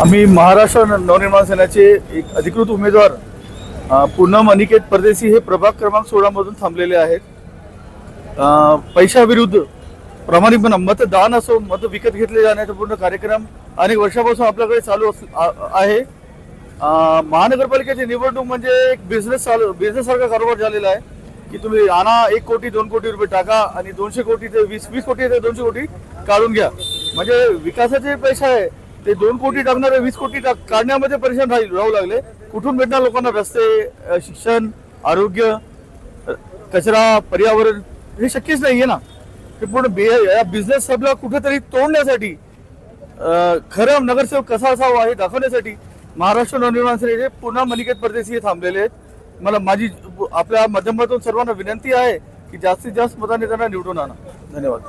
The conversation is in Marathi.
आम्ही महाराष्ट्र नवनिर्माण सेनेचे एक अधिकृत उमेदवार पूनम अनिकेत परदेशी हे प्रभाग क्रमांक सोळामधून थांबलेले आहेत. पैशाविरुद्ध प्रामाणिकपणा मतदान असो मत विकत घेतले जाण्याचा पूर्ण कार्यक्रम अनेक वर्षापासून आपल्याकडे चालू अस- आहे. महानगरपालिकेची निवडणूक म्हणजे एक बिझनेस चालू बिझनेस सारखा कारोबार झालेला आहे. की तुम्ही आणा एक कोटी दोन कोटी रुपये टाका आणि दोनशे कोटी ते वीस वीस कोटी ते दोनशे कोटी काढून घ्या. म्हणजे विकासाचे पैसे आहे. ते दोन कोटी टाकणारे वीस कोटी टाक काढण्यामध्ये परेशान राहू लागले. कुठून भेटणार लोकांना रस्ते शिक्षण आरोग्य कचरा पर्यावरण हे शक्यच नाही आहे ना. ते पूर्ण बे- या बिझनेस सबला कुठेतरी तोडण्यासाठी खरं नगरसेवक कसा असावा हे दाखवण्यासाठी महाराष्ट्र नवनिर्माण सेनेचे पुन्हा मलिकेत परदेशी हे थांबलेले आहेत मला माझी आपल्या माध्यमातून सर्वांना विनंती आहे की जास्तीत जास्त मताने त्यांना निवडून आणा. धन्यवाद.